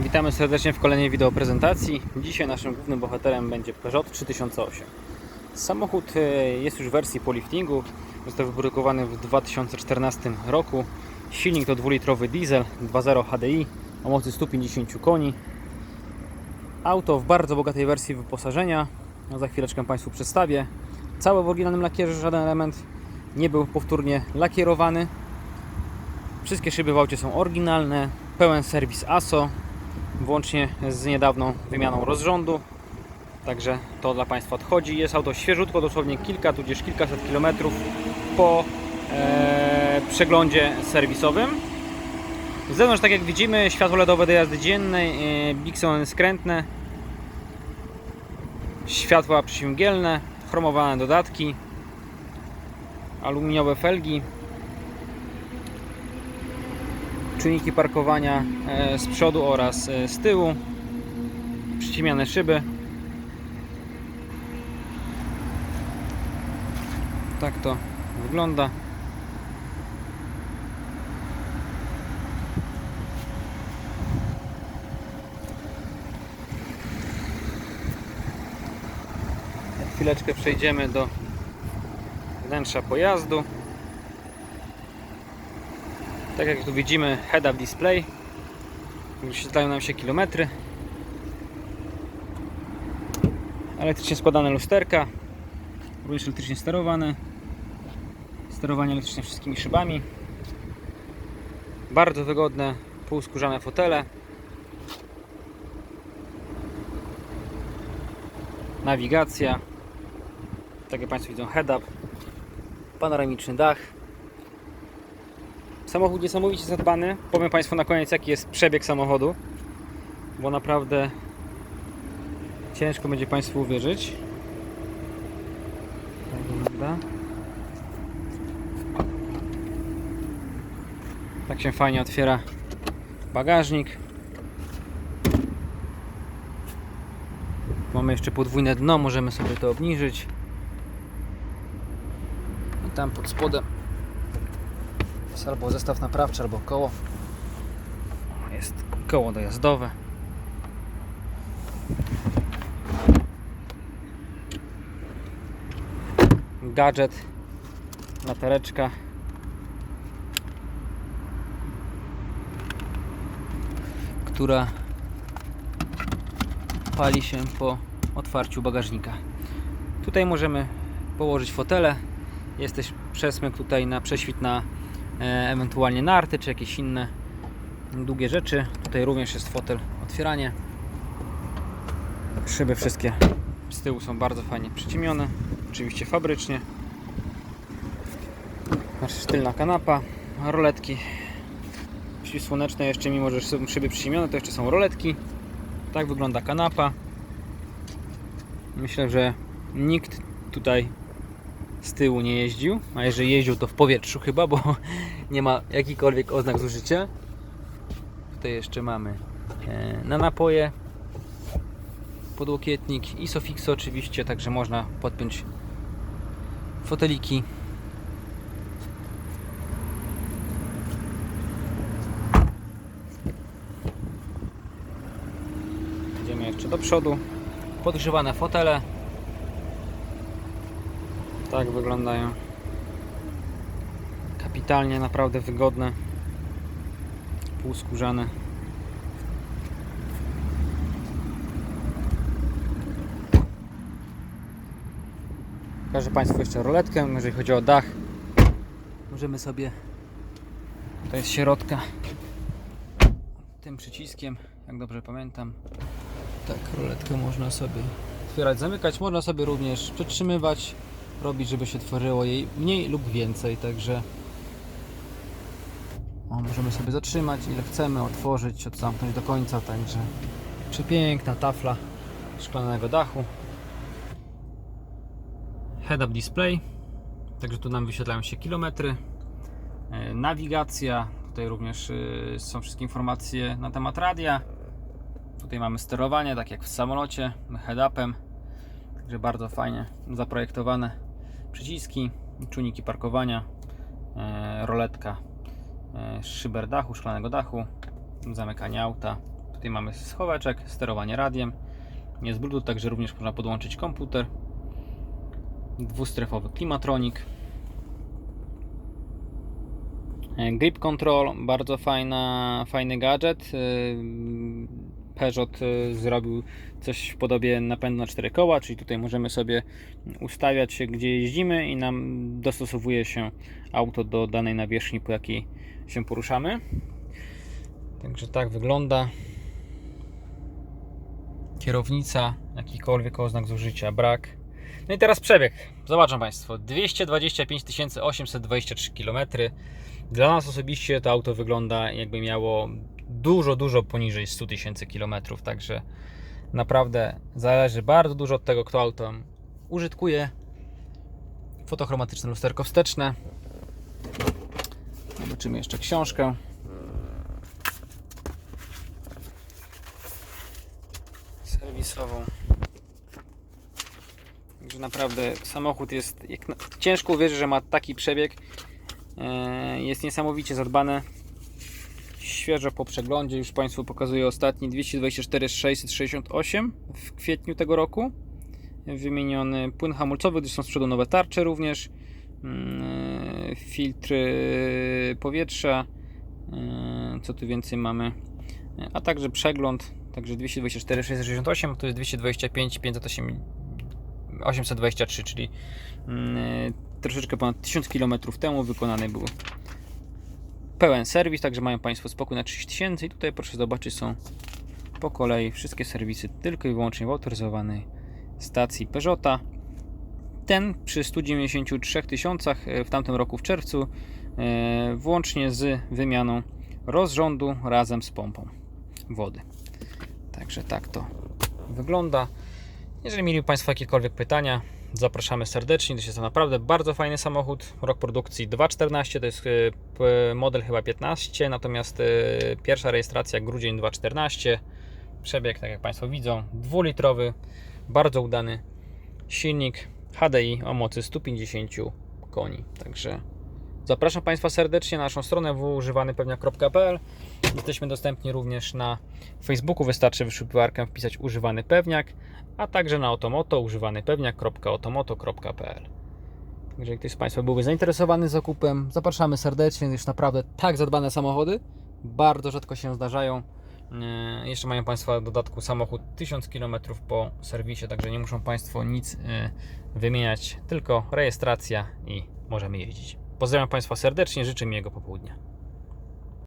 Witamy serdecznie w kolejnej wideo prezentacji. Dzisiaj naszym głównym bohaterem będzie Peugeot 3008. Samochód e, jest już w wersji po liftingu. Został wyprodukowany w 2014 roku. Silnik to dwulitrowy diesel 2.0 HDI o mocy 150 koni. Auto w bardzo bogatej wersji wyposażenia. No, za chwileczkę Państwu przedstawię. Całe w oryginalnym lakierze, żaden element nie był powtórnie lakierowany. Wszystkie szyby w aucie są oryginalne, pełen serwis ASO, włącznie z niedawną wymianą rozrządu. Także to dla Państwa odchodzi. Jest auto świeżutko, dosłownie kilka, tudzież kilkaset kilometrów po e, przeglądzie serwisowym. Z zewnątrz, tak jak widzimy, światło LEDowe do jazdy dziennej, e, biksony skrętne, światła przyśmgielne, chromowane dodatki, aluminiowe felgi, czujniki parkowania e, z przodu oraz e, z tyłu, przyciemiane szyby. Tak to wygląda. Chwileczkę przejdziemy do wnętrza pojazdu. Tak jak tu widzimy, head-up display. Wyświetlają nam się kilometry. Elektrycznie składane lusterka. Również elektrycznie sterowane. Sterowanie elektryczne wszystkimi szybami. Bardzo wygodne, półskórzane fotele. Nawigacja. Tak jak Państwo widzą, head-up. Panoramiczny dach. Samochód niesamowicie zadbany. Powiem Państwu na koniec, jaki jest przebieg samochodu, bo naprawdę ciężko będzie Państwu uwierzyć. Tak wygląda. Tak się fajnie otwiera bagażnik. Mamy jeszcze podwójne dno, możemy sobie to obniżyć. I tam pod spodem jest albo zestaw naprawczy, albo koło. Jest koło dojazdowe. Gadżet, latareczka. która pali się po otwarciu bagażnika. Tutaj możemy położyć fotele. Jest też przesmyk tutaj na prześwit na ewentualnie narty czy jakieś inne długie rzeczy. Tutaj również jest fotel otwieranie. Szyby wszystkie z tyłu są bardzo fajnie przyciemione, oczywiście fabrycznie. Nasz tylna kanapa, roletki przeciwsłoneczne jeszcze mimo, że są szyby przyciemione to jeszcze są roletki. Tak wygląda kanapa. Myślę, że nikt tutaj z tyłu nie jeździł, a jeżeli jeździł to w powietrzu chyba, bo nie ma jakichkolwiek oznak zużycia. Tutaj jeszcze mamy e, na napoje podłokietnik i Sofixo oczywiście, także można podpiąć foteliki. Idziemy jeszcze do przodu. Podgrzewane fotele. Tak wyglądają. Kapitalnie, naprawdę wygodne. Półskórzane. Pokażę Państwu jeszcze roletkę, jeżeli chodzi o dach. Możemy sobie, to jest środka, tym przyciskiem, jak dobrze pamiętam. Tak, roletkę można sobie otwierać, zamykać. Można sobie również przytrzymywać, robić, żeby się tworzyło jej mniej lub więcej. Także o, możemy sobie zatrzymać ile chcemy, otworzyć, od zamknąć do końca. Także przepiękna tafla szklanego dachu. Head-up display. Także tu nam wyświetlają się kilometry. E, Nawigacja. Tutaj również e, są wszystkie informacje na temat radia. Tutaj mamy sterowanie, tak jak w samolocie, head-upem. Także bardzo fajnie zaprojektowane przyciski, czujniki parkowania, e, roletka, e, szyber dachu, szklanego dachu, zamykanie auta, Tutaj mamy schoweczek, sterowanie radiem. Jest Bluetooth, także również można podłączyć komputer. Dwustrefowy klimatronik. E, Grip Control, bardzo fajna, fajny gadżet. Peugeot yy, zrobił coś w podobie napędu na cztery koła, czyli tutaj możemy sobie ustawiać gdzie jeździmy i nam dostosowuje się auto do danej nawierzchni, po jakiej się poruszamy. Także tak wygląda. Kierownica, jakikolwiek oznak zużycia, brak. No i teraz przebieg. Zobaczą Państwo. 225 823 km. Dla nas osobiście to auto wygląda jakby miało dużo, dużo poniżej 100 tysięcy km. Także naprawdę zależy bardzo dużo od tego, kto auto użytkuje. Fotochromatyczne lusterko wsteczne. Zobaczymy jeszcze książkę. Serwisową. Także naprawdę samochód jest. Jak ciężko uwierzyć, że ma taki przebieg. E, Jest niesamowicie zadbane. Świeżo po przeglądzie już Państwu pokazuję ostatni 224 668 w kwietniu tego roku. Wymieniony płyn hamulcowy, gdyż są z przodu nowe tarcze również. Mm, Filtry powietrza. E, Co tu więcej mamy? A także przegląd. Także 224 668 to jest 225 508 823, czyli mm, troszeczkę ponad 1000 km temu wykonany był pełen serwis, także mają Państwo spokój na 3000 i tutaj proszę zobaczyć są po kolei wszystkie serwisy tylko i wyłącznie w autoryzowanej stacji Peugeota. Ten przy 193 tysiącach e, w tamtym roku w czerwcu, e, włącznie z wymianą rozrządu razem z pompą wody. Także tak to wygląda. Jeżeli mieli Państwo jakiekolwiek pytania, zapraszamy serdecznie. To jest to naprawdę bardzo fajny samochód. Rok produkcji 2.14, to jest p- model chyba 15, natomiast e, pierwsza rejestracja grudzień 2.14. Przebieg, tak jak Państwo widzą, dwulitrowy, bardzo udany silnik HDI o mocy 150 koni. Także zapraszam Państwa serdecznie na naszą stronę www.używanypewniak.pl. Jesteśmy dostępni również na Facebooku. Wystarczy wyszukiwarkę wpisać używany pewniak, a także na Otomoto używanypewniak.otomoto.pl. Jeżeli ktoś z Państwa byłby zainteresowany zakupem, zapraszamy serdecznie. Już naprawdę tak zadbane samochody bardzo rzadko się zdarzają. E, Jeszcze mają Państwo w dodatku samochód 1000 km po serwisie, także nie muszą Państwo nic e, wymieniać, tylko rejestracja i możemy jeździć. Pozdrawiam Państwa serdecznie, życzę miłego popołudnia.